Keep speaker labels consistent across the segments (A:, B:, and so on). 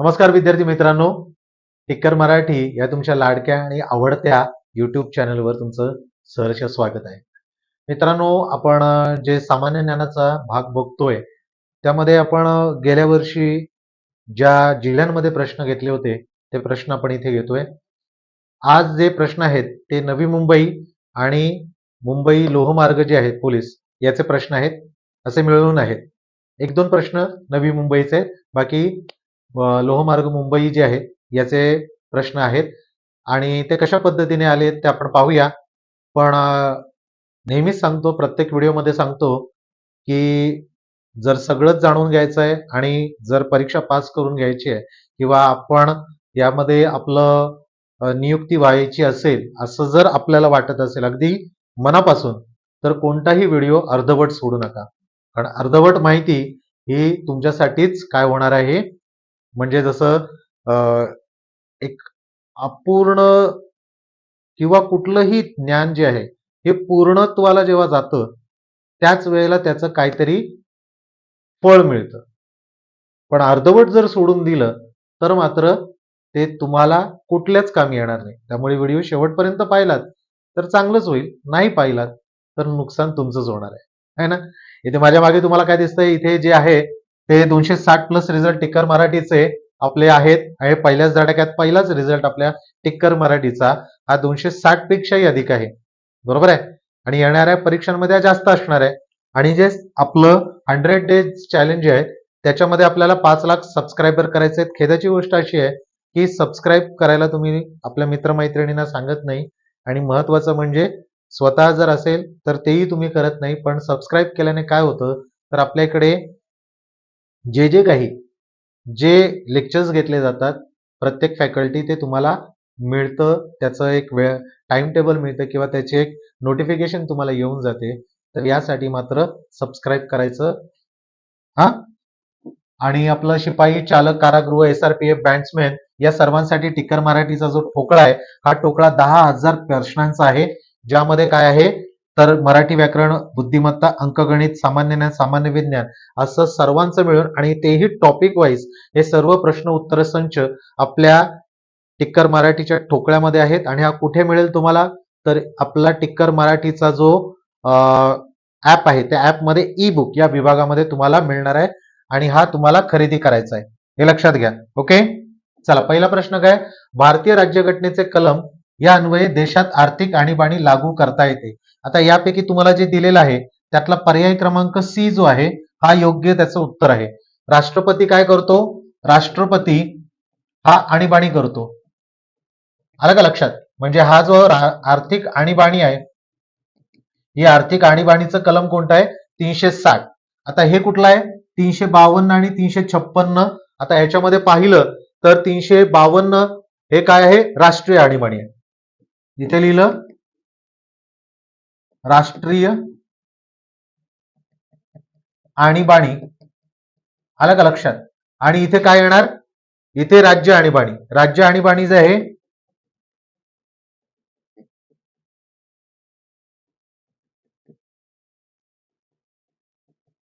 A: नमस्कार विद्यार्थी मित्रांनो. टिक्कर मराठी या तुमच्या लाडक्या आणि आवडत्या युट्यूब चॅनलवर तुमचं सहर्ष स्वागत आहे. मित्रांनो आपण जे सामान्य ज्ञानाचा भाग बघतोय त्यामध्ये आपण गेल्या वर्षी ज्या जिल्ह्यांमध्ये प्रश्न घेतले होते ते प्रश्न आपण इथे घेतोय. आज जे प्रश्न आहेत ते नवी मुंबई आणि मुंबई लोहमार्ग जे आहेत पोलीस याचे प्रश्न आहेत असे मिळून आहेत. एक दोन प्रश्न नवी मुंबईचे बाकी लोहमार्ग मुंबई जे आहे याचे प्रश्न आहेत. आणि ते कशा पद्धतीने आले ते आपण पाहूया. पण नेहमीच सांगतो प्रत्येक व्हिडिओमध्ये सांगतो की जर सगळंच जाणून घ्यायचं आहे आणि जर परीक्षा पास करून घ्यायची आहे किंवा आपण यामध्ये आपलं नियुक्ती व्हायची असेल असं जर आपल्याला वाटत असेल अगदी मनापासून तर कोणताही व्हिडिओ अर्धवट सोडू नका. कारण अर्धवट माहिती ही तुमच्यासाठीच काय होणार आहे म्हणजे जसं एक अपूर्ण किंवा कुठलंही ज्ञान जे आहे हे पूर्णत्वाला जेव्हा जातं त्याच वेळेला त्याचं काहीतरी फळ मिळतं. पण अर्धवट जर सोडून दिलं तर मात्र ते तुम्हाला कुठल्याच कामी येणार नाही. त्यामुळे व्हिडिओ शेवटपर्यंत पाहिलात तर चांगलंच होईल. नाही पाहिलात तर नुकसान तुमचंच होणार आहे. है ना? इथे माझ्या मागे तुम्हाला काय दिसतंय? इथे जे आहे ते दोनशे साठ प्लस रिझल्ट टिक्कर मराठीचे आपले आहेत. आणि पहिल्याच धडाक्यात पहिलाच रिझल्ट आपल्या टिक्कर मराठीचा. हा दोनशे साठ पेक्षाही अधिक आहे. बरोबर आहे? आणि येणाऱ्या परीक्षांमध्ये जास्त असणार आहे. आणि जे आपलं हंड्रेड डेज चॅलेंज आहे त्याच्यामध्ये आपल्याला पाच लाख सबस्क्रायबर करायचे आहेत. खेदाची गोष्ट अशी आहे की सबस्क्राईब करायला तुम्ही आपल्या मित्रमैत्रिणींना सांगत नाही. आणि महत्वाचं म्हणजे स्वतः जर असेल तर तेही तुम्ही करत नाही. पण सबस्क्राईब केल्याने काय होतं? तर आपल्याकडे जे जे काही जे लेक्चर्स घेतले जातात प्रत्येक फॅकल्टी ते तुम्हाला मिळतं त्याचं एक वेळ टाइम टेबल मिळतं किंवा त्याचे एक नोटिफिकेशन तुम्हाला येऊन जाते. तर यासाठी मात्र सबस्क्राईब करायचं. हा? आणि आपलं शिपाई चालक कारागृह S R P F bandsman या सर्वांसाठी टिक्कर मराठीचा जो ठोकळा आहे हा ठोकळा दहा हजार प्रश्नांचा आहे. ज्यामध्ये काय आहे? तर मराठी व्याकरण बुद्धिमत्ता अंकगणित सामान्य ज्ञान सामान्य विज्ञान असं सर्वांचं मिळून आणि तेही टॉपिक वाईज हे सर्व प्रश्न उत्तर संच आपल्या टिक्कर मराठीच्या ठोकळ्यामध्ये आहेत. आणि हा कुठे मिळेल तुम्हाला? तर आपला टिक्कर मराठीचा जो ऍप आहे त्या ऍपमध्ये ई बुक या विभागामध्ये तुम्हाला मिळणार आहे. आणि हा तुम्हाला खरेदी करायचा आहे. हे लक्षात घ्या. ओके चला पहिला प्रश्न काय? भारतीय राज्यघटनेचे कलम या अन्वये देशात आर्थिक आणीबाणी लागू करता येते. आता यापैकी तुम्हाला जे दिलेलं आहे त्यातला पर्याय क्रमांक सी जो आहे हा योग्य त्याचं उत्तर आहे. राष्ट्रपती काय करतो? राष्ट्रपती हा आणीबाणी करतो. आलं का लक्षात? म्हणजे हा जो आर्थिक आणीबाणी आहे ही आर्थिक आणीबाणीचं कलम कोणतं आहे? तीनशे साठ. आता हे कुठलं आहे? तीनशे बावन्न आणि तीनशे छप्पन्न. आता याच्यामध्ये पाहिलं तर तीनशे बावन्न हे काय आहे? राष्ट्रीय आणीबाणी आहे. इथे लिहिलं राष्ट्रीय आणीबाणी आलं का लक्षात? आणि इथे काय येणार? इथे राज्य आणीबाणी राज्य आणीबाणी जे आहे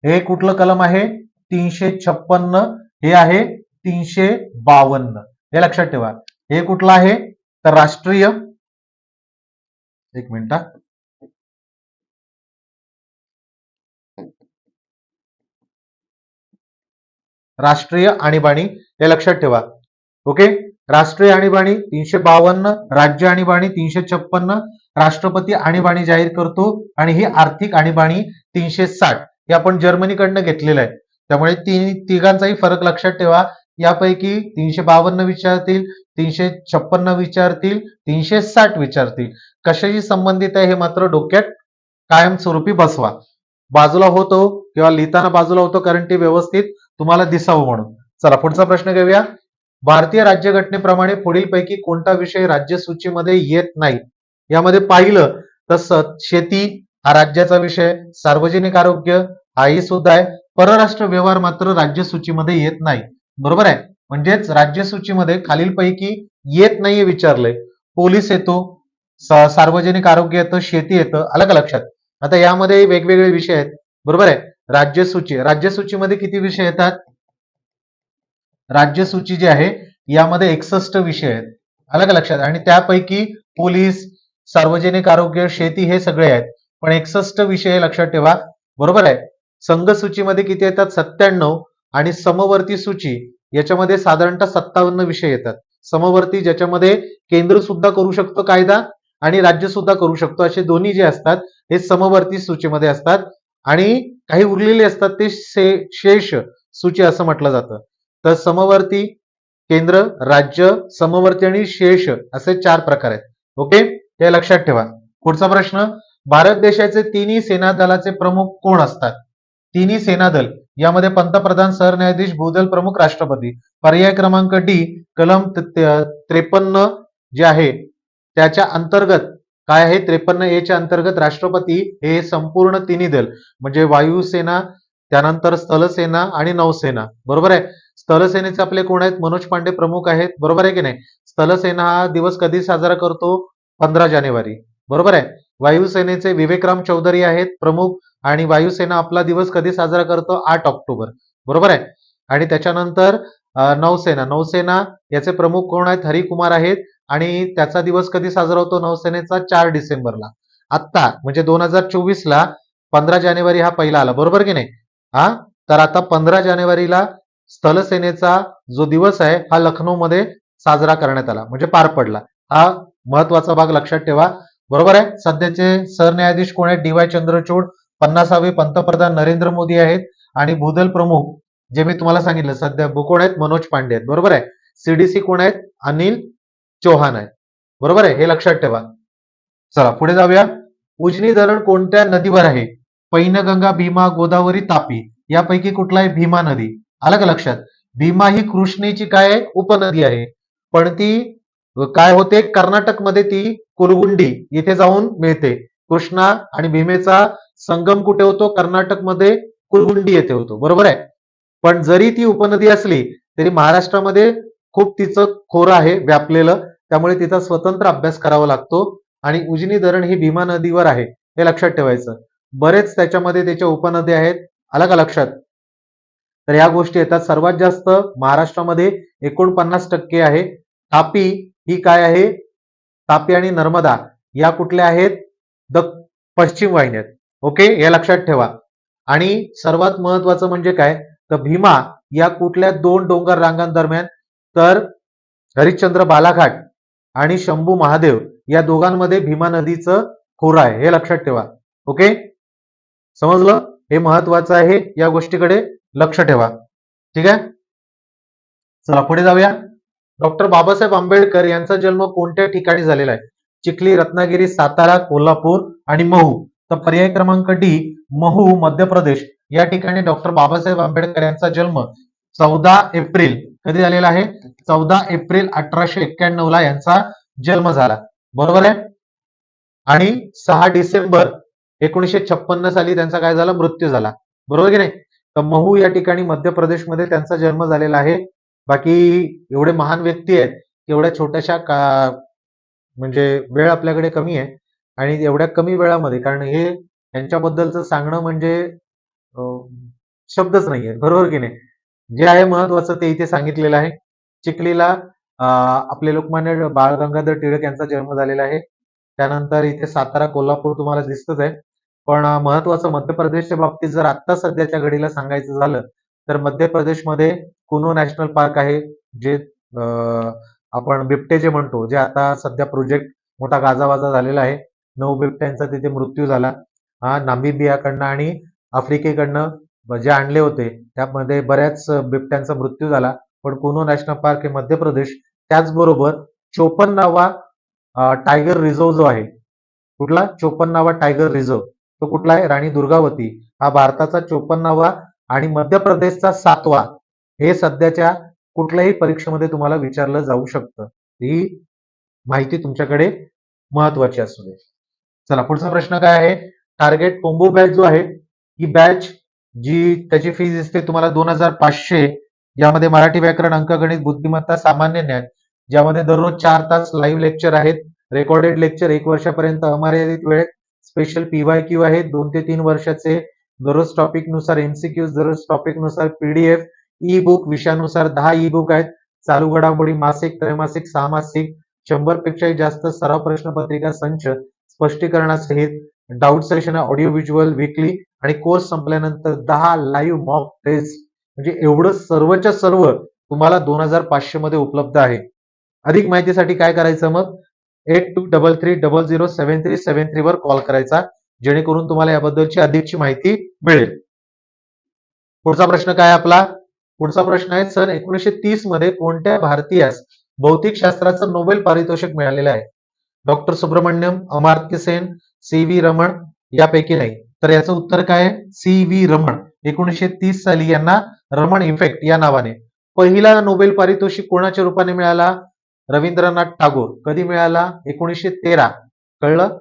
A: हे कुठलं कलम आहे? तीनशे छप्पन्न. हे आहे तीनशे बावन्न. हे लक्षात ठेवा. हे कुठलं आहे? तर राष्ट्रीय. एक मिनिट हा. राष्ट्रीय आणीबाणी हे लक्षात ठेवा. ओके? राष्ट्रीय आणीबाणी तीनशे बावन्न राज्य आणीबाणी तीनशे छप्पन्न राष्ट्रपती आणीबाणी जाहीर करतो आणि ही आर्थिक आणीबाणी तीनशे साठ हे आपण जर्मनीकडनं घेतलेलं आहे. त्यामुळे ती तिघांचाही फरक लक्षात ठेवा. यापैकी तीनशे बावन्न विचारतील तीनशे छप्पन्न विचारतील तीनशे साठ विचारतील. कशाशी संबंधित आहे हे मात्र डोक्यात कायमस्वरूपी बसवा. बाजूला होतो किंवा लिहिताना बाजूला होतो कारण ते व्यवस्थित तुम्हाला दिसावं म्हणून. चला पुढचा प्रश्न घेऊया. भारतीय राज्यघटनेप्रमाणे पुढीलपैकी कोणता विषय राज्य सूचीमध्ये येत नाही? यामध्ये पाहिलं तर शेती हा राज्याचा विषय सार्वजनिक आरोग्य हाही सुद्धा आहे. परराष्ट्र व्यवहार मात्र राज्य सूचीमध्ये येत नाही. बरोबर आहे? म्हणजेच राज्य सूचीमध्ये खालीलपैकी येत नाहीये विचारलंय. पोलीस येतो सार्वजनिक आरोग्य येतं शेती येतं आलं का लक्षात? आता यामध्ये वेगवेगळे विषय आहेत. बरोबर आहे. राज्य सूची किती विषय येतात? राज्यसूची जी आहे यामध्ये एकसष्ट विषय आहेत. आलं का लक्षात? आणि त्यापैकी पोलीस सार्वजनिक आरोग्य शेती हे सगळे आहेत. पण एकसष्ट विषय हे लक्षात ठेवा. बरोबर आहे. संघ सूचीमध्ये किती येतात? सत्त्याण्णव आणि समवर्ती सूची याच्यामध्ये साधारणतः सत्तावन्न विषय येतात. समवर्ती ज्याच्यामध्ये केंद्र सुद्धा करू शकतो कायदा आणि राज्य सुद्धा करू शकतो. असे दोन्ही जे असतात हे समवर्ती सूचीमध्ये असतात. आणि काही उरलेले असतात ते शे- शेष सूची असं म्हटलं जातं. तर समवर्ती केंद्र राज्य समवर्ती आणि शेष असे चार प्रकार आहेत. ओके? हे लक्षात ठेवा. पुढचा प्रश्न भारत देशाचे तिन्ही सेना दलाचे प्रमुख कोण असतात? तिन्ही सेना दल. यामध्ये पंतप्रधान सरन्यायाधीश भूदल प्रमुख राष्ट्रपती. पर्याय क्रमांक डी कलम त्रेपन्न जे आहे त्याच्या अंतर्गत काय आहे? त्रेपन्न ए च्या अंतर्गत राष्ट्रपती हे संपूर्ण तिन्ही दल म्हणजे वायुसेना त्यानंतर स्थलसेना आणि नौसेना. बरोबर आहे? स्थलसेनेचे आपले कोण आहेत? मनोज पांडे प्रमुख आहेत. बरोबर आहे की नाही? स्थलसेना हा दिवस कधी साजरा करतो? पंधरा जानेवारी. बरोबर आहे? वायुसेनेचे विवेकराम चौधरी आहेत प्रमुख आणि वायुसेना आपला दिवस कधी साजरा करतो? आठ ऑक्टोबर. बरोबर आहे? आणि त्याच्यानंतर नौसेना. नौसेना याचे प्रमुख कोण आहेत? हरिकुमार आहेत. आणि त्याचा दिवस कधी साजरा होतो? नौसेनेचा चार डिसेंबरला. आत्ता म्हणजे दोन हजार चोवीसला पंधरा जानेवारी हा पहिला आला. बरोबर की नाही? हा? तर आता पंधरा जानेवारीला स्थलसेनेचा जो दिवस आहे हा लखनौमध्ये साजरा करण्यात आला. म्हणजे पार पडला. हा महत्त्वाचा भाग लक्षात ठेवा. बरोबर आहे? सध्याचे सरन्यायाधीश कोण आहेत? डी वाय चंद्रचूड पन्नासावे पंतप्रधान नरेंद्र मोदी आहेत आणि भूदल प्रमुख जे मी तुम्हाला सांगितलं सध्या कोण आहेत? मनोज पांडे आहेत. बरोबर आहे? सीडीसी कोण आहेत? अनिल चौहान आहे. बरोबर आहे? हे लक्षात ठेवा. चला पुढे जाऊया. उजनी धरण कोणत्या नदीवर आहे? पैनगंगा भीमा गोदावरी तापी. यापैकी कुठला आहे भीमा नदी? आलं का लक्षात? भीमा ही कृष्णेची काय आहे? उपनदी आहे. पण ती काय होते? कर्नाटकमध्ये ती कुरगुंडी इथे जाऊन मिळते. कृष्णा आणि भीमेचा संगम कुठे होतो? कर्नाटकमध्ये कुरगुंडी येथे होतो. बरोबर आहे? पण जरी ती उपनदी असली तरी महाराष्ट्रामध्ये खूप तिचं खोरं आहे व्यापलेलं. त्यामुळे तिचा स्वतंत्र अभ्यास करावा लागतो. आणि उजनी धरण ही भीमा नदीवर आहे हे लक्षात ठेवायचं. बरेच त्याच्यामध्ये त्याच्या उपनद्या आहेत. आलं का लक्षात? तर या गोष्टी येतात. सर्वात जास्त महाराष्ट्रामध्ये एकोणपन्नास टक्के आहे. तापी ही काय आहे? तापी आणि नर्मदा या कुठल्या आहेत? द पश्चिम वाहिन्यात. ओके? हे लक्षात ठेवा. आणि सर्वात महत्वाचं म्हणजे काय? तर भीमा या कुठल्या दोन डोंगर रांगांदरम्यान तर हरिश्चंद्र बालाघाट आणि शंभू महादेव या दोघांमध्ये भीमा नदीचं खोरं आहे. हे लक्षात ठेवा. ओके? समजलं? हे महत्वाचं आहे या गोष्टीकडे लक्ष ठेवा. ठीक आहे? चला पुढे जाऊया. डॉक्टर बाबासाहेब आंबेडकर यांचा जन्म कोणत्या ठिकाणी झालेला आहे? चिखली रत्नागिरी सातारा कोल्हापूर आणि महू. तर पर्याय क्रमांक डी महू मध्य प्रदेश. या ठिकाणी डॉक्टर बाबासाहेब आंबेडकर यांचा जन्म चौदा एप्रिल कधी झालेला आहे? चौदा एप्रिल अठराशे एक्क्याण्णव ला यांचा जन्म झाला. बरोबर आहे? आणि सहा डिसेंबर एकोणीशे छप्पन्न साली त्यांचा काय झाला? मृत्यू झाला. बरोबर की नाही? तर महू या ठिकाणी मध्य प्रदेशमध्ये त्यांचा जन्म झालेला आहे. बाकी एवढे महान व्यक्ती आहेत एवढ्या छोट्याशा का म्हणजे वेळ आपल्याकडे कमी आहे. आणि एवढ्या कमी वेळामध्ये कारण हे यांच्याबद्दलचं सांगणं म्हणजे अं, शब्दच नाहीये. बरोबर की नाही? जे आहे महत्वाचं ते इथे सांगितलेलं आहे. चिखलीला आपले लोकमान्य बाळ गंगाधर टिळक यांचा जन्म झालेला आहे. त्यानंतर इथे सातारा कोल्हापूर तुम्हाला दिसतच आहे. पण महत्वाचं मध्य प्रदेशच्या बाबतीत जर आत्ता सध्याच्या घडीला सांगायचं झालं तर मध्य प्रदेशमध्ये कुनो नॅशनल पार्क आहे जे आपण बिबटे जे म्हणतो जे आता सध्या प्रोजेक्ट मोठा गाजावाजा झालेला आहे. नऊ बिबट्यांचा तिथे मृत्यू झाला. हा नामिबियाकडनं आणि आफ्रिकेकडनं जे आणले होते त्यामध्ये बऱ्याच बिबट्यांचा मृत्यू झाला. पण कोनो नॅशनल पार्क हे मध्य प्रदेश त्याचबरोबर चोपन्नावा टायगर रिझर्व जो आहे कुठला? चोपन्नावा टायगर रिझर्व तो कुठला आहे? राणी दुर्गावती. हा भारताचा चोपन्नावा आणि मध्य प्रदेशचा सातवा. हे सध्याच्या कुठल्याही परीक्षेमध्ये तुम्हाला विचारलं जाऊ शकतं. ही माहिती तुमच्याकडे महत्वाची असू दे. चला पुढचा प्रश्न काय आहे? टार्गेट कोंबो बॅच जो आहे ही बॅच जी त्याची फीज असते तुम्हाला दोन हजार पाचशे यामध्ये मराठी व्याकरण अंकगणित बुद्धिमत्ता सामान्य ज्ञान ज्यामध्ये दररोज चार तास लाईव्ह लेक्चर आहेत रेकॉर्डेड लेक्चर एक वर्षापर्यंत अमर्यादित वेळेत स्पेशल पीवाय क्यू आहेत दोन ते तीन वर्षाचे दररोज टॉपिकनुसार एमसीक्यूज दररोज टॉपिकनुसार पीडीएफ ई बुक विषयानुसार दहा ई बुक आहेत चालू घडामोडी मासिक त्रैमासिक सहामासिक शंभर पेक्षाही जास्त सराव प्रश्नपत्रिका संच स्पष्टीकरणासहित doubt session audio visual weekly आणि कोर्स संपल्यानंतर दहा लाईव्ह मॉक टेस्ट. म्हणजे एवढं सर्वच्या सर्व तुम्हाला दोन हजार पाचशे मध्ये उपलब्ध आहे. अधिक माहितीसाठी काय करायचं मग? Eight two double three double zero seven three seven three वर कॉल करायचा जेणेकरून तुम्हाला याबद्दलची अधिकची माहिती मिळेल. पुढचा प्रश्न काय आपला? पुढचा प्रश्न आहे सन एकोणीसशे तीसमध्ये कोणत्या भारतीयास भौतिक शास्त्राचं नोबेल पारितोषिक मिळालेलं आहे? Doctor Subramaniam Amartya Sen C V Raman यापैकी नाही. तर याचं उत्तर काय आहे? C V Raman. एकोणीशे तीस साली यांना रमण इफेक्ट या नावाने. पहिला नोबेल पारितोषिक कोणाच्या रूपाने मिळाला? रवींद्रनाथ टागोर. कधी मिळाला? एकोणीशे तेरा. कळलं?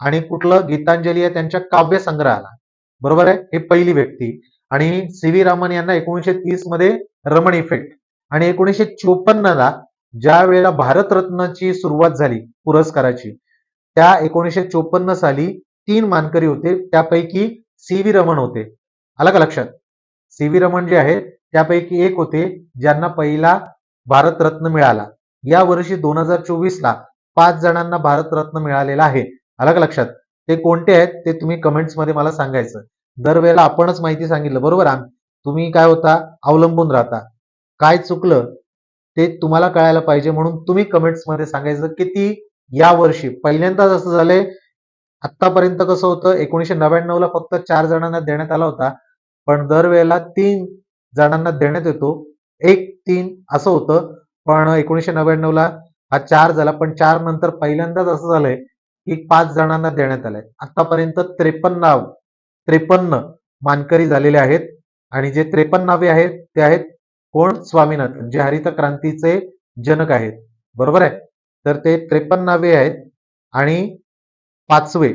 A: आणि कुठलं? गीतांजली आहे त्यांच्या काव्य संग्रहाला. बरोबर आहे? हे पहिली व्यक्ती. आणि सी व्ही रामन यांना एकोणीशे तीसमध्ये रमण इफेक्ट. आणि एकोणीसशे चोपन्नला ज्या वेळेला भारतरत्नची सुरुवात झाली पुरस्काराची त्या एकोणीसशे चोपन्न साली तीन मानकरी होते. त्यापैकी सी व्ही रमण होते. आलं का लक्षात? सी व्ही रमण जे आहे त्यापैकी एक होते ज्यांना पहिला भारतरत्न मिळाला. या वर्षी दोन हजार चोवीस ला पाच जणांना भारतरत्न मिळालेला आहे. आलं का लक्षात? ते कोणते आहेत? ते तुम्ही कमेंट्समध्ये मला सांगायचं. दरवेळेला आपणच माहिती सांगितलं बरोबर आम- तुम्ही काय होता? अवलंबून राहता. काय चुकलं? ते तुम्हाला कळायला पाहिजे म्हणून तुम्ही कमेंट्समध्ये सांगायचं किती या वर्षी. पहिल्यांदाच असं झालंय. आतापर्यंत कसं होतं एकोणीशे नव्याण्णव ला फक्त चार जणांना देण्यात आला होता. पण दरवेळेला तीन जणांना देण्यात येतो. एक तीन असं होतं. पण एकोणीशे नव्याण्णवला हा चार झाला. पण चार नंतर पहिल्यांदाच असं झालंय की पाच जणांना देण्यात आलंय. आतापर्यंत त्रेपन्न त्रेपन्न मानकरी झालेले आहेत. आणि जे त्रेपन्नावे आहेत ते आहेत कोण? स्वामीनाथन. जे हरित क्रांतीचे जनक आहेत. बरोबर आहे? तर ते त्रेपन्नावे आहेत. आणि पाचवे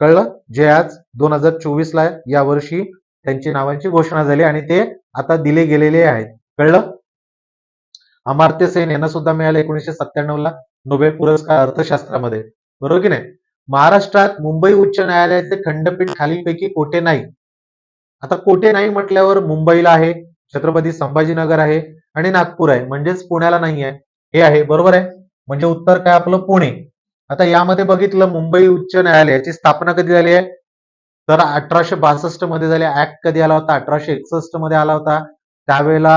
A: कळलं? जे आज दोन हजार चोवीस ला या वर्षी त्यांची नावांची घोषणा झाली आणि ते आता दिले गेलेले आहेत. कळलं? अमार्त्य सेन यांना सुद्धा मिळाले एकोणीसशे सत्त्याण्णव ला नोबेल पुरस्कार अर्थशास्त्रामध्ये. बरोबर की नाही? महाराष्ट्रात मुंबई उच्च न्यायालयाचे खंडपीठ खालीलपैकी कोठे नाही? आता कोठे नाही म्हटल्यावर मुंबईला आहे छत्रपती संभाजीनगर आहे आणि नागपूर आहे. म्हणजेच पुण्याला नाही आहे हे आहे. बरोबर आहे? म्हणजे उत्तर काय आपलं? पुणे. आता यामध्ये बघितलं मुंबई उच्च न्यायालयाची स्थापना कधी झाली आहे? तर अठराशे बासष्टमध्ये झाली. ऍक्ट कधी आला होता? अठराशे एकसष्टमध्ये आला होता. त्यावेळेला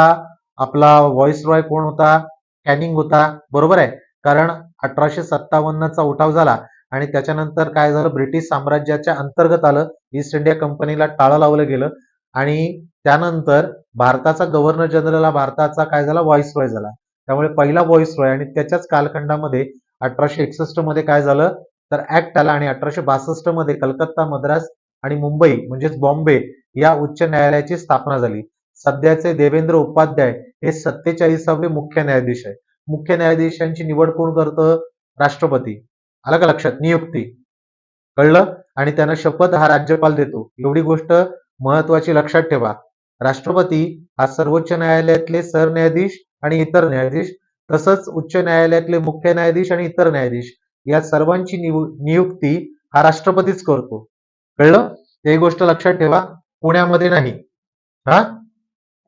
A: आपला व्हॉइस रॉय कोण होता? कॅनिंग होता. बरोबर आहे? कारण अठराशे सत्तावन्नचा उठाव झाला आणि त्याच्यानंतर काय झालं? ब्रिटिश साम्राज्याच्या अंतर्गत आलं. ईस्ट इंडिया कंपनीला टाळं लावलं गेलं. आणि त्यानंतर भारताचा गव्हर्नर जनरल हा भारताचा काय झाला? व्हॉइस रॉय झाला. त्यामुळे पहिला व्हॉइस रॉय आणि त्याच्याच कालखंडामध्ये अठराशे एकसष्टमध्ये काय झालं? तर ऍक्ट आला आणि अठराशे बासष्टमध्ये कलकत्ता मद्रास आणि मुंबई म्हणजेच बॉम्बे या उच्च न्यायालयाची स्थापना झाली. सध्याचे देवेंद्र उपाध्याय हे सत्तेचाळीसावे मुख्य न्यायाधीश आहे मुख्य न्यायाधीशांची निवड कोण करतं? राष्ट्रपती. आलं का लक्षात? नियुक्ती. कळलं? आणि त्यांना शपथ हा राज्यपाल देतो. एवढी गोष्ट महत्वाची लक्षात ठेवा. राष्ट्रपती हा सर्वोच्च न्यायालयातले सरन्यायाधीश आणि इतर न्यायाधीश तसंच उच्च न्यायालयातले मुख्य न्यायाधीश आणि इतर न्यायाधीश या सर्वांची नियुक्ती हा राष्ट्रपतीच करतो. कळलं? ही गोष्ट लक्षात ठेवा. पुण्यामध्ये नाही. हा?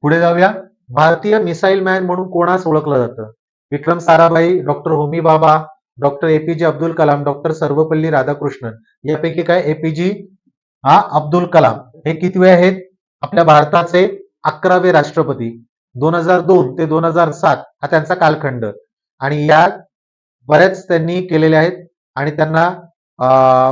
A: पुढे जाऊया. भारतीय मिसाईल मॅन म्हणून कोणास ओळखलं जातं? विक्रम Sarabhai doctor Homi Bhabha doctor APJ Abdul Kalam doctor Sarvepalli Radhakrishnan. यापैकी काय एपीजी हा अब्दुल कलाम. हे कितवे आहेत? आपल्या भारताचे अकरावे राष्ट्रपती. दोन हजार दोन ते दोन हजार सात हा त्यांचा कालखंड. आणि या बऱ्याच त्यांनी केलेले आहेत आणि त्यांना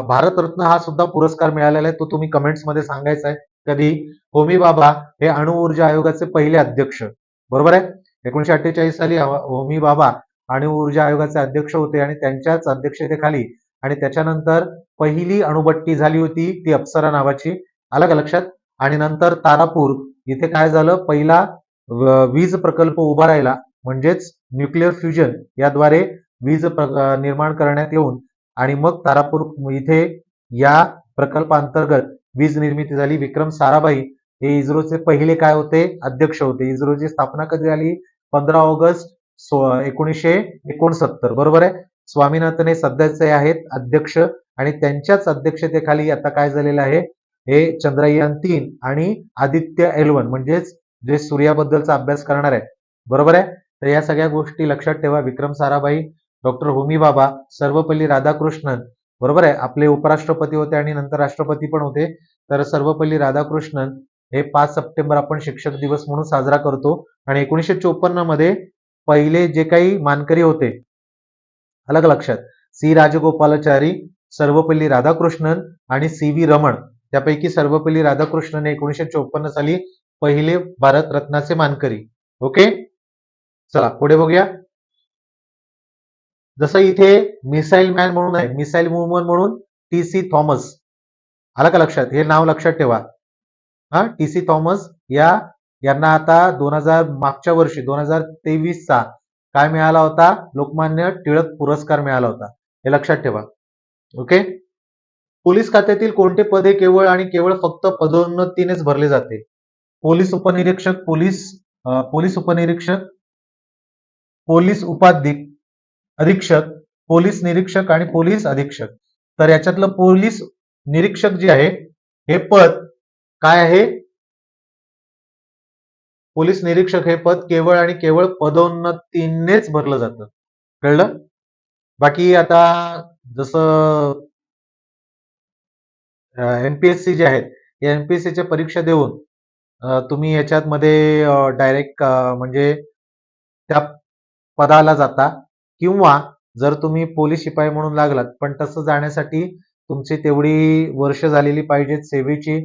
A: भारतरत्न हा सुद्धा पुरस्कार मिळालेला आहे. तो तुम्ही कमेंट्समध्ये सांगायचा आहे. कधी? होमी बाबा हे अणु ऊर्जा आयोगाचे पहिले अध्यक्ष. बरोबर आहे? एकोणीशे अठ्ठेचाळीस साली होमी बाबा अणु ऊर्जा आयोगाचे अध्यक्ष होते आणि त्यांच्याच अध्यक्षतेखाली आणि त्याच्यानंतर पहिली अणुबट्टी झाली होती ती अप्सरा नावाची. आलं का लक्षात? आणि नंतर तारापूर. इथे काय झालं? पहिला वीज प्रकल्प उभा राहिला म्हणजेच न्यूक्लिअर फ्युजन याद्वारे वीज निर्माण करण्यात येऊन आणि मग तारापूर इथे या प्रकल्पांतर्गत वीज निर्मिती झाली. विक्रम साराभाई हे इस्रोचे पहिले काय होते? अध्यक्ष होते. इस्रोची स्थापना कधी झाली? पंधरा ऑगस्ट एकोणीसशे एकोणसत्तर. बरोबर आहे? स्वामीनाथन हे सध्याचे आहेत अध्यक्ष आणि त्यांच्याच अध्यक्षतेखाली आता काय झालेलं आहे? हे चंद्रयान तीन आणि आदित्य एलवन म्हणजेच जे सूर्याबद्दलचा अभ्यास करणार आहे बरोबर आहे? तर या सगळ्या गोष्टी लक्षात ठेवा. विक्रम साराभाई डॉक्टर होमी बाबा सर्वपल्ली राधाकृष्णन. बरोबर आहे? आपले उपराष्ट्रपती होते आणि नंतर राष्ट्रपती पण होते. तर सर्वपल्ली राधाकृष्णन हे पाच सप्टेंबर आपण शिक्षक दिवस म्हणून साजरा करतो. आणि एकोणीसशे चोपन्नमध्ये पहिले जे काही मानकरी होते अलग लक्षात. सी राजगोपालाचारी सर्वपल्ली राधाकृष्णन आणि सी व्ही रमण. त्यापैकी सर्वपल्ली राधाकृष्णन एकोणीशे एकोणीसशे चोपन्न साली पहिले भारत रत्नाचे मानकरी. ओके चला पुढे बघूया. जसं इथे मिसाईल मॅन म्हणून आहे मिसाईल वुमन म्हणून टी सी थॉमस. आलं का लक्षात? हे नाव लक्षात ठेवा. हा टी सी थॉमस या यांना आता दोन हजार मागच्या वर्षी दोन हजार तेवीसचा काय मिळाला होता? लोकमान्य टिळक पुरस्कार मिळाला होता. हे लक्षात ठेवा. ओके पोलीस खात्यातील कोणते पदे केवळ आणि केवळ फक्त पदोन्नतीनेच भरले जाते? पोलीस उपनिरीक्षक पोलीस पोलीस उपनिरीक्षक पोलीस उपाधिक अधीक्षक पोलीस निरीक्षक आणि पोलीस अधीक्षक. तर याच्यातलं पोलीस निरीक्षक जे आहे हे पद काय आहे? पोलीस निरीक्षक हे पद केवळ आणि केवळ पदोन्नतीनेच भरलं जातं. कळलं? बाकी आता जसं एमपीएससी जे आहेत या एमपीएससीच्या परीक्षा देऊन तुम्ही याच्यामध्ये डायरेक्ट म्हणजे त्या पदाला जाता किंवा जर तुम्ही पोलीस शिपाई म्हणून लागलात पण तसं जाण्यासाठी तुमची तेवढी वर्ष झालेली पाहिजेत सेवेची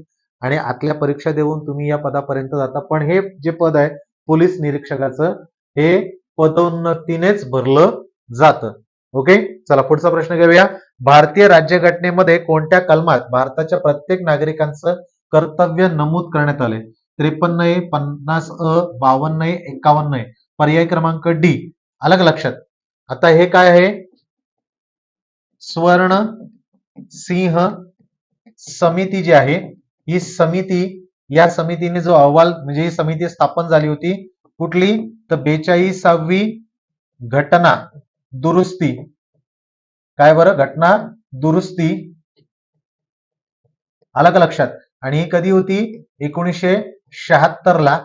A: आणि आतल्या परीक्षा देऊन तुम्ही या पदापर्यंत जाता. पण हे जे पद आहे पोलीस निरीक्षकाचं हे पदोन्नतीनेच भरलं जातं. ओके? चला पुढचा प्रश्न घेऊया. भारतीय राज्यघटनेमध्ये कोणत्या कलमात भारताच्या प्रत्येक नागरिकांचं कर्तव्य नमूद करण्यात आले? त्रेपन्न ए पन्नास अ बावन्न ए एकावन्न ए. पर्याय क्रमांक डी. अलग लक्षात. आता हे काय आहे? स्वर्ण सिंह समिती जी आहे ही समिती या समितीने जो अहवाल म्हणजे ही समिती स्थापन झाली होती कुठली? तर बेचाळीसावी घटना दुरुस्ती. काय बरं? घटना दुरुस्ती. आलं का लक्षात. आणि ही कधी होती? एकोणीसशे शहात्तरला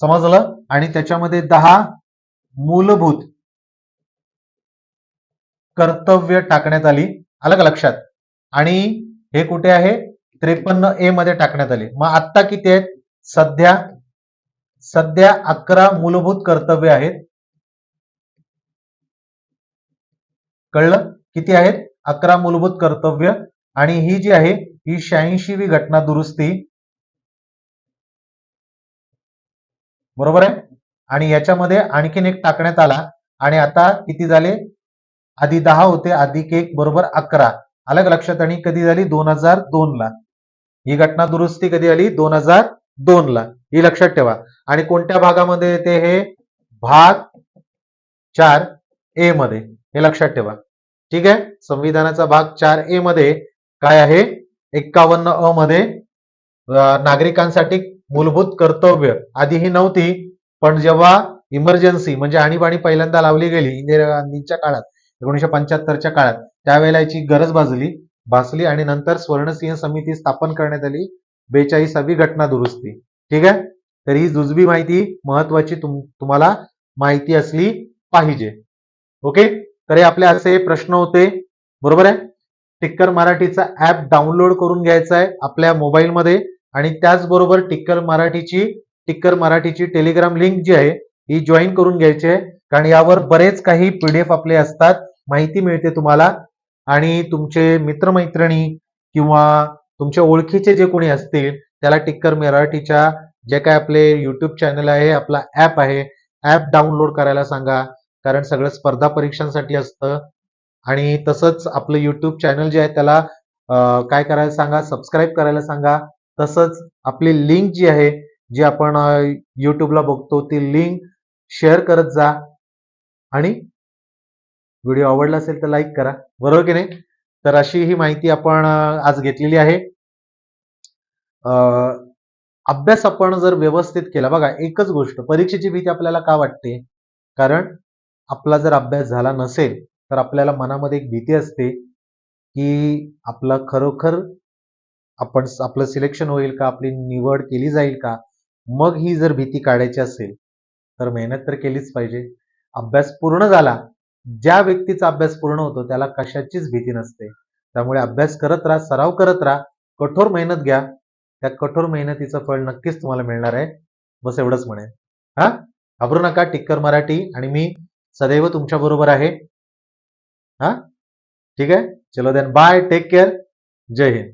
A: समजलं आणि त्याच्यामध्ये दहा मूलभूत कर्तव्य टाकण्यात आली. अलग लक्षात? आणि हे कुठे आहे? त्रेपन्न ए मध्ये टाकण्यात आले. मग आत्ता किती आहेत? सध्या सध्या अकरा मूलभूत कर्तव्य आहेत. कळलं? किती आहेत? अकरा मूलभूत कर्तव्य. आणि ही जी आहे ही शहाऐंशीवी घटना दुरुस्ती बरोबर आहे? आणि याच्यामध्ये आणखीन एक टाकण्यात आला. आणि आता किती झाले? आधी दहा होते अधिक एक बरोबर अकरा. आलं का लक्षात? आणि कधी झाली? दोन हजार दोन ला ही घटना दुरुस्ती कधी आली? दोन हजार दोन ला ही लक्षात ठेवा. आणि कोणत्या भागामध्ये येते हे? भाग चार ए मध्ये. हे लक्षात ठेवा. ठीक आहे? संविधानाचा भाग चार ए मध्ये काय आहे? एक्कावन्न अ मध्ये नागरिकांसाठी मूलभूत कर्तव्य. आधी ही नव्हती पण जेव्हा इमर्जन्सी म्हणजे आणीबाणी पहिल्यांदा लावली गेली इंदिरा गांधींच्या काळात एकोणीशे पंच्याहत्तरच्या काळात त्यावेळेला याची गरज भाजली. भासली आणि नंतर स्वर्णसिंह समिती स्थापन करण्यात आली. बेचाळीसावी घटना दुरुस्ती. ठीक आहे? तर ही जुजबी माहिती महत्वाची तुम तुम्हाला माहिती असली पाहिजे. ओके? तर हे आपले असे प्रश्न होते. बरोबर आहे? टिक्कर मराठीचा ऍप डाउनलोड करून घ्यायचा आहे आपल्या मोबाईलमध्ये आणि त्याचबरोबर टिक्कर मराठीची टिक्कर मराठीची टेलिग्राम लिंक जी आहे ही जॉईन करून घ्यायची आहे. कारण यावर बरेच काही पीडीएफ आपले असतात माहिती मिळते तुम्हाला. आणि तुमचे मित्रमैत्रिणी किंवा तुमच्या ओळखीचे जे कोणी असतील त्याला टिक्कर मराठीच्या जे काय आपले युट्यूब चॅनल आहे आपला ऍप आहे ऍप डाउनलोड करायला सांगा. कारण सगळं स्पर्धा परीक्षांसाठी असतं. आणि तसंच आपलं युट्यूब चॅनल जे आहे त्याला काय करायला सांगा सबस्क्राईब करायला सांगा. तसंच आपली लिंक जी आहे जी आपण यूट्यूबला बघतो ती लिंक शेअर करत जा. आणि व्हिडिओ आवडला असेल तर लाईक करा. बरोबर की नाही? तर अशी ही माहिती आपण आज घेतलेली आहे. अं, अभ्यास आपण जर व्यवस्थित केला बघा एकच गोष्ट परीक्षेची भीती आपल्याला का वाटते? कारण आपला जर अभ्यास झाला नसेल तर आपल्याला मनामध्ये एक भीती असते की आपला खरोखर आपण आपलं सिलेक्शन होईल का? आपली निवड केली जाईल का? मग ही जर भीती काढायची असेल तर मेहनत तर केलीच पाहिजे. अभ्यास पूर्ण झाला ज्या व्यक्तीचा अभ्यास पूर्ण होतो त्याला कशाचीच भीती नसते. त्यामुळे अभ्यास करत राहा सराव करत राहा कठोर मेहनत घ्या. त्या कठोर मेहनतीचं फळ नक्कीच तुम्हाला मिळणार आहे. बस एवढंच म्हणेन. हा? घाबरू नका टिक्कर मराठी आणि मी सदैव तुमच्या बरोबर आहे. हा? ठीक आहे? चलो then bye take care Jai Hind.